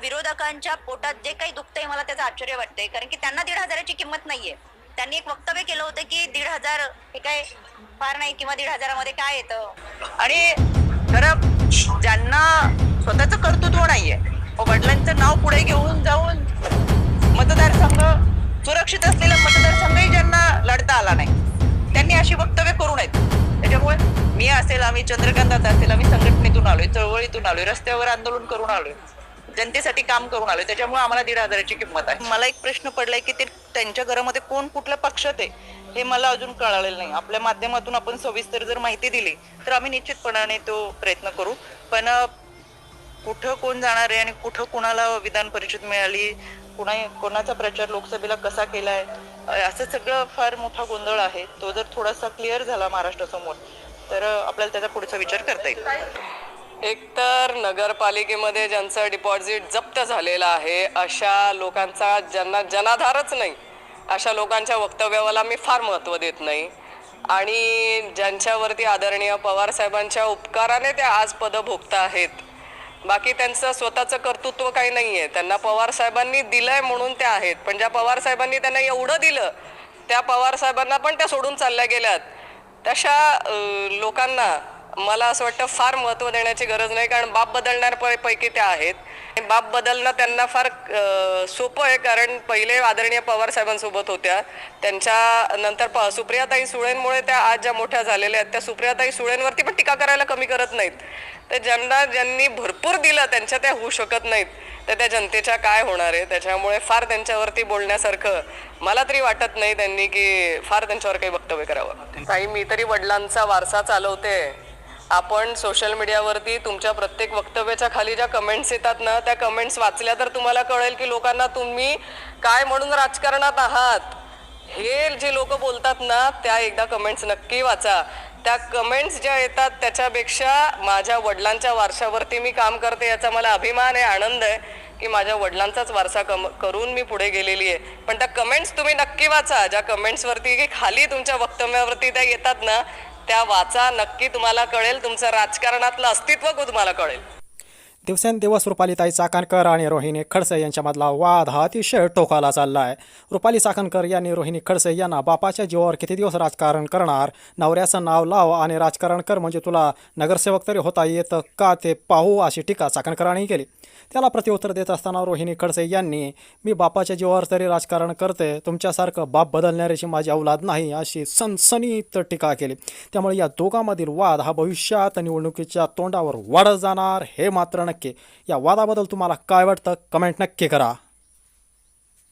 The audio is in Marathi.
विरोधकांच्या पोटात जे काही दुखतंय मला त्याचं आश्चर्य वाटतंय. कारण की त्यांना दीड हजाराची किंमत नाहीये. त्यांनी एक वक्तव्य केलं होतं की दीड हजार हे काय फार नाही किंवा दीड हजारामध्ये काय येतं आणि खरं ज्यांना स्वतःच कर्तृत्व नाहीये व वडिलांचं नाव पुढे घेऊन जाऊन मतदारसंघ सुरक्षित असलेला मतदारसंघही ज्यांना लढता आला नाही त्यांनी अशी वक्तव्य करू नयेत. त्याच्यामुळे मी असेल आम्ही चंद्रकांत असेल आम्ही संघटनेतून आलोय चळवळीतून आलोय रस्त्यावर आंदोलन करून आलोय. जनतेसाठी काम करून आलोय. त्याच्यामुळे आम्हाला दीड हजाराची किंमत आहे. मला एक प्रश्न पडलाय की ते त्यांच्या घरामध्ये कोण कुठल्या पक्षात आहे हे मला अजून कळालेलं नाही. आपल्या माध्यमातून आपण सविस्तर जर माहिती दिली तर आम्ही निश्चितपणाने तो प्रयत्न करू. पण कुठं कोण जाणार आहे आणि कुठं कुणाला विधान परिषद मिळाली कुणा कोणाचा प्रचार लोकसभेला कसा केलाय असं सगळं फार मोठा गोंधळ आहे. तो जर थोडासा क्लिअर झाला महाराष्ट्रासमोर तर आपल्याला त्याचा पुढचा विचार करता येईल. एकतर नगरपालिकेमध्ये ज्यांचं डिपॉझिट जप्त झालेलं आहे अशा लोकांचा ज्यांना जनाधारच नाही अशा लोकांच्या वक्तव्याला मी फार महत्त्व देत नाही. आणि ज्यांच्यावरती आदरणीय पवार साहेबांच्या उपकाराने ते आज पदं भोगता आहेत बाकी त्यांचं स्वतःचं कर्तृत्व काही नाही आहे त्यांना पवार साहेबांनी दिलंय म्हणून त्या आहेत पण ज्या पवार साहेबांनी त्यांना एवढं दिलं त्या पवार साहेबांना पण त्या सोडून चालल्या गेल्यात. तशा लोकांना मला असं वाटतं फार महत्त्व देण्याची गरज नाही कारण बाप बदलणार पैकी त्या आहेत. बाप बदलणं त्यांना फार सोपं आहे कारण पहिले आदरणीय पवार साहेबांसोबत होत्या. त्यांच्या नंतर प सुप्रियाताई सुळेंमुळे त्या आज ज्या मोठ्या झालेल्या आहेत त्या सुप्रियाताई सुळेंवरती पण टीका करायला कमी करत नाहीत. तर ज्यांना ज्यांनी भरपूर दिलं त्यांच्या त्या होऊ शकत नाहीत. तर त्या जनतेच्या काय होणार आहे? त्याच्यामुळे फार त्यांच्यावरती बोलण्यासारखं मला तरी वाटत नाही त्यांनी की फार त्यांच्यावर काही वक्तव्य करावं. ताई मी तरी वडिलांचा वारसा चालवते. आपण सोशल मीडियावरती तुमच्या प्रत्येक वक्तव्याच्या खाली ज्या कमेंट्स येतात ना त्या कमेंट्स वाचल्या तर तुम्हाला कळेल की लोकांना तुम्ही काय म्हणून राजकारणात आहात. हे जे लोक बोलतात ना त्या एकदा कमेंट्स नक्की वाचा. त्या कमेंट्स ज्या येतात त्याच्यापेक्षा माझ्या वडिलांच्या वारशावरती मी काम करते याचा मला अभिमान आहे आनंद आहे की माझ्या वडिलांचाच वारसा कम करून मी पुढे गेलेली आहे. पण त्या कमेंट्स तुम्ही नक्की वाचा. ज्या कमेंट्सवरती की खाली तुमच्या वक्तव्यावरती त्या येतात ना त्या वाचा नक्की तुम्हाला कळेल. तुमचं राजकारणातलं अस्तित्व तुम्हाला कळेल. दिवसेंदिवस रुपालीताई चाकणकर आणि रोहिणी खडसे यांच्यामधला वाद हा अतिशय टोकाला चालला आहे रुपाली चाकणकर यांनी रोहिणी खडसे यांना बापाच्या जीवावर किती दिवस राजकारण करणार? नवऱ्याचं नाव लाव आणि राजकारण कर म्हणजे तुला नगरसेवक तरी होता येतं का ते पाहू अशी टीका चाकणकरांनी केली. त्याला प्रत्युत्तर देत असताना रोहिणी खडसे यांनी मी बापाच्या जीवावर तरी राजकारण करते तुमच्यासारखं बाप बदलणाऱ्याची माझी अवलाद नाही अशी सनसनीत टीका केली. त्यामुळे या दोघांमधील वाद हा भविष्यात निवडणुकीच्या तोंडावर वाढत जाणार हे मात्र नक्की या वादाबद्दल तुम्हाला काय वाटतं? कमेंट नक्की करा.